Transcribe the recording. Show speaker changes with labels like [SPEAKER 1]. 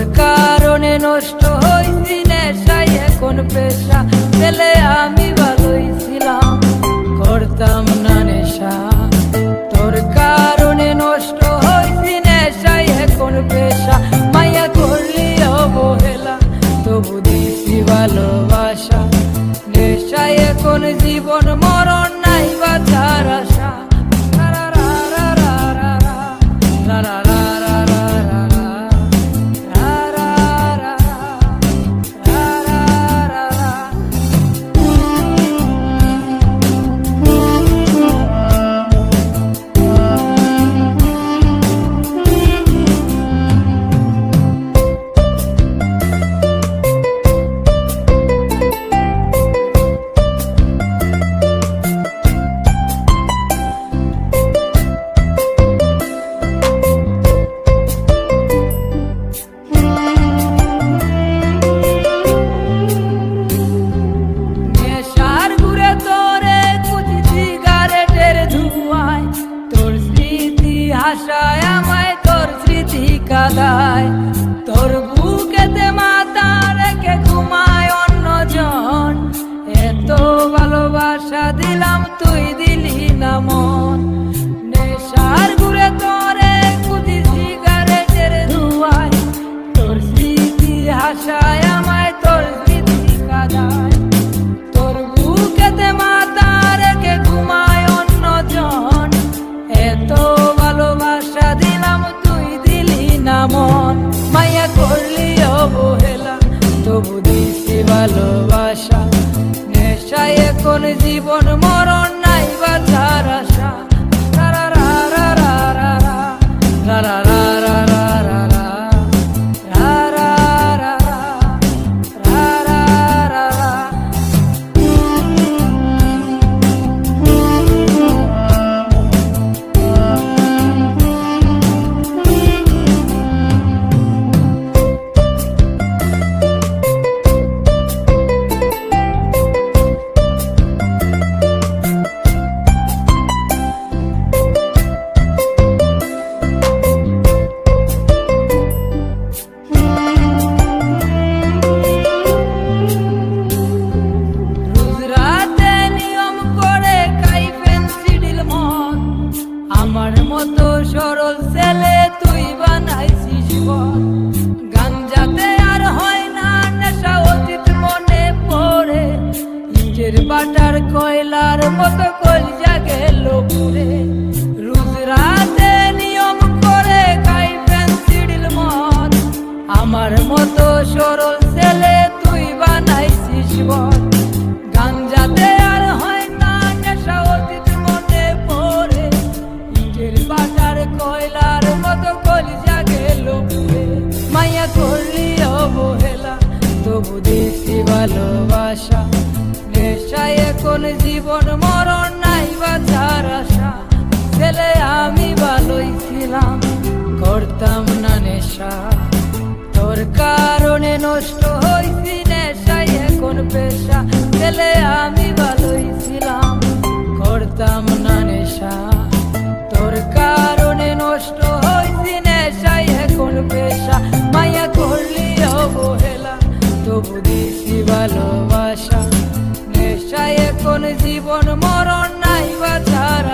[SPEAKER 1] তোর কারণে নষ্ট হইছি নেশাই এখন পেশা পেলে আমি ভালোই ছিলাম। করতাম না নেশা। তোর কারণে নষ্ট হইছি নেশাই এখন পেশা। মাইয়া করলি অবহেলা, তবু দিছি ভালোবাসা। নেশাই এখন জীবন মর I এখন জীবন মরণ নাই বাঁচা সরল ছেলে, তুই বানাইছিস পথ গাঞ্জাতে আর হয় না, নেশা অতীত মনে পড়ে। ইটের বাটার কয়লার মতো কলজা গেল পুরে। জীবন মরণ নাই বাঁচার আশা। ছেলে, আমি ভালোই ছিলাম, করতাম না নেশা। তোর কারণে নষ্ট হয়েছিল এখন জীবন মরণ নাই বা তার